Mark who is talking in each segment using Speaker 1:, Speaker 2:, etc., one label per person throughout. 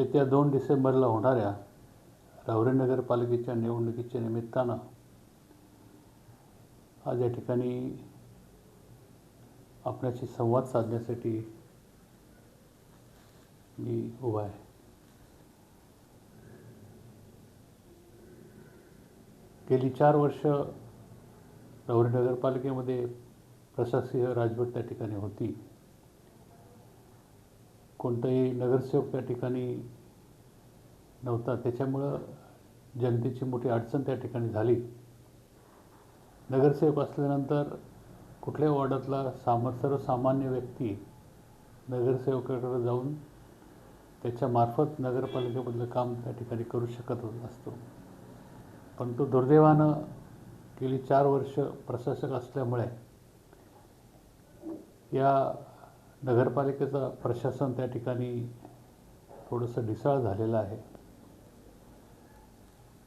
Speaker 1: येत्या दोन डिसेंबरला होणाऱ्या रावरे नगरपालिकेच्या निवडणुकीच्या निमित्तानं आज या ठिकाणी आपल्याशी संवाद साधण्यासाठी मी उभा आहे. गेली चार वर्ष राहुरी नगरपालिकेमध्ये प्रशासकीय राजवट त्या ठिकाणी होती. कोणताही नगरसेवक त्या ठिकाणी नव्हता. त्याच्यामुळं जनतेची मोठी अडचण त्या ठिकाणी झाली. नगरसेवक असल्यानंतर कुठल्याही वॉर्डातला साम सर्वसामान्य व्यक्ती नगरसेवकाकडे जाऊन त्याच्यामार्फत नगरपालिकेमधलं काम त्या ठिकाणी करू शकत असतो. पण तो दुर्दैवानं गेली चार वर्ष प्रशासक असल्यामुळे या नगरपालिकेचं प्रशासन त्या ठिकाणी थोडंसं ढिसाळ झालेलं आहे.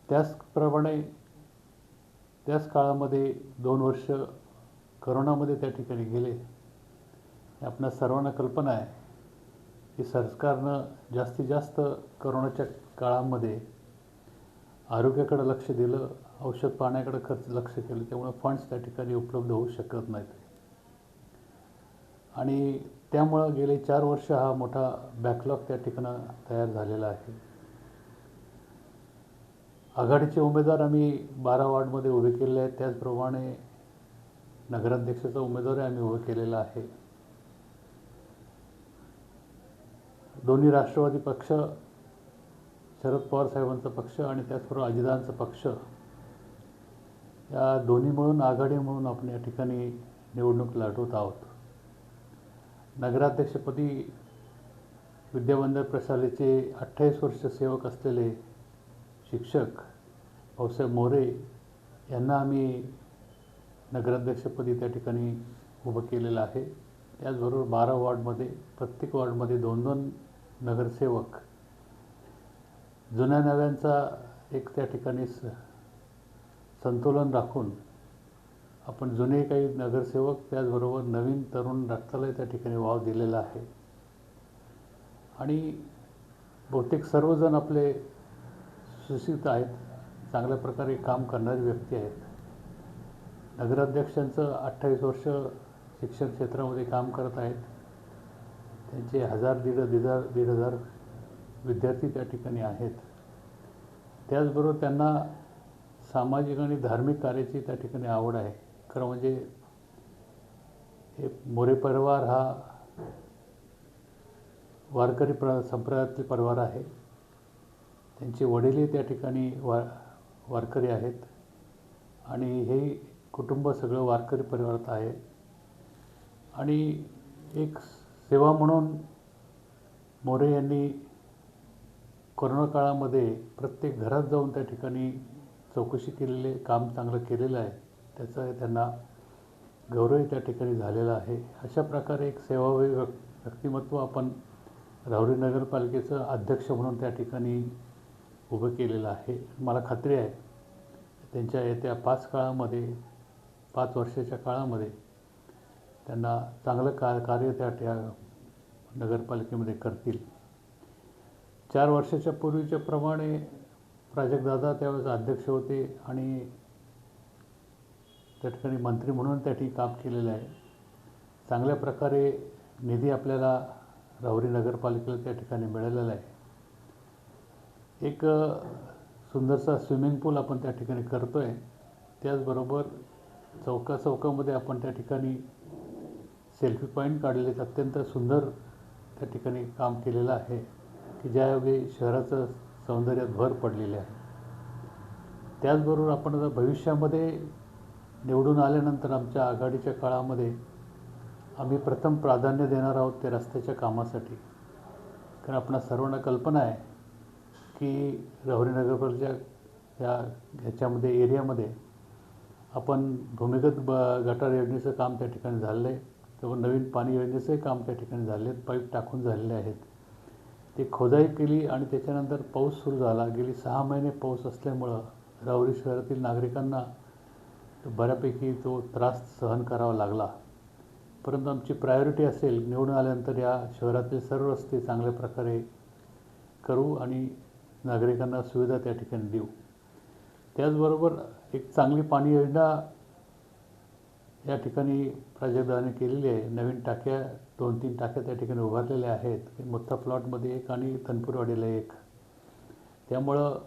Speaker 1: त्याचप्रमाणे त्याच काळामध्ये दोन वर्ष करोनामध्ये त्या ठिकाणी गेले. आपल्या आपणा सर्वांना कल्पना आहे की सरकारनं जास्तीत जास्त करोनाच्या काळामध्ये आरोग्याकडे लक्ष दिलं औषध पाण्याकडे खर्च लक्ष केलं त्यामुळे फंड्स त्या ठिकाणी उपलब्ध होऊ शकत नाहीत. आणि त्यामुळं गेले चार वर्ष हा मोठा बॅकलॉग त्या ठिकाणं तयार झालेला आहे. आघाडीचे उमेदवार आम्ही बारा वॉर्डमध्ये उभे केलेले आहेत. त्याचप्रमाणे नगराध्यक्षाचा उमेदवारही आम्ही उभं केलेला आहे. दोन्ही राष्ट्रवादी पक्ष शरद पवार साहेबांचा पक्ष आणि त्याचबरोबर अजितांचा पक्ष या दोन्ही मिळून आघाडी म्हणून आपण या ठिकाणी निवडणूक लढवत आहोत. नगराध्यक्षपदी विद्यावंदर प्रशालेचे अठ्ठावीस वर्ष सेवक असलेले शिक्षक भाऊसाहेब मोरे यांना आम्ही नगराध्यक्षपदी त्या ठिकाणी उभं केलेलं आहे. त्याचबरोबर बारा वॉर्डमध्ये प्रत्येक वॉर्डमध्ये दोन दोन नगरसेवक जुन्या नव्यांचा एक त्या ठिकाणी स संतुलन राखून आपण जुने काही नगरसेवक त्याचबरोबर नवीन तरुण रक्तालाही त्या ठिकाणी वाव दिलेला आहे. आणि बहुतेक सर्वजण आपले सुशिक्षित आहेत चांगल्या प्रकारे काम करणारी व्यक्ती आहेत. नगराध्यक्षांचं अठ्ठावीस वर्ष शिक्षण क्षेत्रामध्ये काम करत आहेत. त्यांचे हजार दीड दीड हजार दीड हजार विद्यार्थी त्या ठिकाणी आहेत. त्याचबरोबर त्यांना सामाजिक आणि धार्मिक कार्याची त्या ठिकाणी आवड आहे. खरं म्हणजे हे मोरे परिवार हा वारकरी प्र संप्रदायातील परिवार आहे. त्यांचे वडीलही त्या ठिकाणी वा वारकरी आहेत. आणि हे कुटुंब सगळं वारकरी परिवारात आहे. आणि एक सेवा म्हणून मोरे यांनी कोरोना काळामध्ये प्रत्येक घरात जाऊन त्या ठिकाणी चौकशी केलेले काम चांगलं केलेलं आहे. त्याचा त्यांना गौरवही त्या ठिकाणी झालेला आहे. अशा प्रकारे एक सेवाभावी व्यक् व्यक्तिमत्व आपण राहुरी नगरपालिकेचं अध्यक्ष म्हणून त्या ठिकाणी उभं केलेलं आहे. मला खात्री आहे त्यांच्या येत्या पाच काळामध्ये पाच वर्षाच्या काळामध्ये त्यांना चांगलं का कार्य त्या त्या नगरपालिकेमध्ये करतील. चार वर्षाच्या पूर्वीच्या प्रमाणे प्राजक्तदादा त्यावेळेस अध्यक्ष होते आणि त्या ठिकाणी मंत्री म्हणून त्या ठिकाणी काम केलेलं आहे. चांगल्या प्रकारे निधी आपल्याला राहुरी नगरपालिकेला त्या ठिकाणी मिळालेला आहे. एक सुंदरसा स्विमिंग पूल आपण त्या ठिकाणी करतो आहे त्याचबरोबर चौका चौकामध्ये आपण त्या ठिकाणी सेल्फी पॉईंट काढलेले अत्यंत सुंदर त्या ठिकाणी काम केलेलं आहे की ज्यावेळी शहराचं सौंदर्यात भर पडलेली आहे. त्याचबरोबर आपण आता भविष्यामध्ये निवडून आल्यानंतर आमच्या आघाडीच्या काळामध्ये आम्ही प्रथम प्राधान्य देणार आहोत ते रस्त्याच्या कामासाठी. कारण आपणा सर्वांना कल्पना आहे की रवरीनगरच्या या ह्याच्यामध्ये एरियामध्ये आपण भूमिगत ब गटार योजनेचं काम त्या ठिकाणी झालेलं आहे. किंवा नवीन पाणी योजनेचंही काम त्या ठिकाणी झालेलं आहे. पाईप टाकून झालेले आहेत. ते खोदाई केली आणि त्याच्यानंतर पाऊस सुरू झाला. गेली सहा महिने पाऊस असल्यामुळं राहुरी शहरातील नागरिकांना तर बऱ्यापैकी तो त्रास सहन करावा लागला. परंतु आमची प्रायोरिटी असेल निवडून आल्यानंतर या शहरातील सर्व रस्ते चांगल्या प्रकारे करू आणि नागरिकांना सुविधा त्या ठिकाणी देऊ. त्याचबरोबर एक चांगली पाणी योजना या ठिकाणी प्राजक्ताने केलेली आहे. नवीन टाक्या दोन तीन टाक्या त्या ठिकाणी उभारलेल्या आहेत. मोठा प्लॉटमध्ये एक आणि तनपूरवाडीला एक. त्यामुळं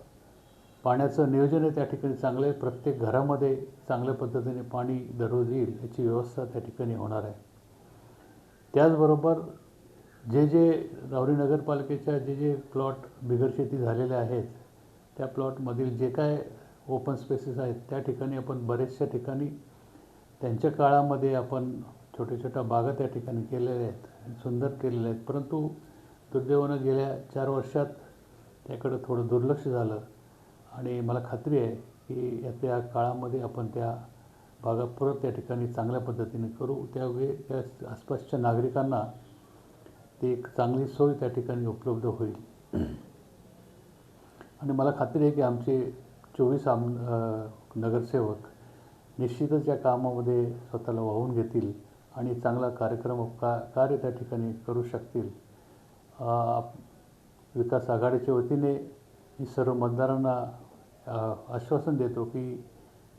Speaker 1: पाण्याचं नियोजन आहे त्या ठिकाणी चांगलं आहे. प्रत्येक घरामध्ये चांगल्या पद्धतीने पाणी दररोज येईल याची व्यवस्था त्या ठिकाणी होणार आहे. त्याचबरोबर जे जे राहुरी नगरपालिकेच्या जे जे प्लॉट बिगरशेती झालेले आहेत त्या प्लॉटमधील जे काय ओपन स्पेसेस आहेत त्या ठिकाणी आपण बरेचशा ठिकाणी त्यांच्या काळामध्ये आपण छोट्या छोट्या बागा त्या ठिकाणी केलेल्या आहेत सुंदर केलेल्या आहेत. परंतु दुर्दैवानं गेल्या चार वर्षात त्याकडं थोडं दुर्लक्ष झालं. आणि मला खात्री आहे की यातल्या काळामध्ये आपण त्या भागा परत त्या ठिकाणी चांगल्या पद्धतीने करू. त्यावेळी त्या आसपासच्या नागरिकांना ती एक चांगली सोय त्या ठिकाणी उपलब्ध होईल. आणि मला खात्री आहे की आमचे चोवीस आम नगरसेवक निश्चितच या कामामध्ये स्वतःला वाहून घेतील आणि चांगला कार्यक्रम का कार्य त्या ठिकाणी करू शकतील. विकास आघाडीच्या वतीने मी सर्व मतदारांना आश्वासन देतो की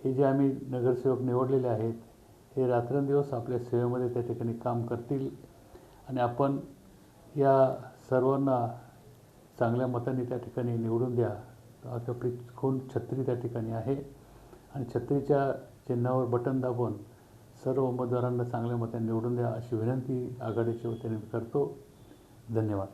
Speaker 1: हे जे आम्ही नगरसेवक निवडलेले आहेत हे रात्रंदिवस आपल्या सेवेमध्ये त्या ठिकाणी काम करतील आणि आपण या सर्वांना चांगल्या मताने त्या ठिकाणी निवडून द्या. आपली खून छत्री त्या ठिकाणी आहे आणि छत्रीच्या चिन्हावर बटन दाबून सर्व उमेदवारांना चांगल्या मताने निवडून द्या अशी विनंती आघाडीच्या वतीने करतो. धन्यवाद.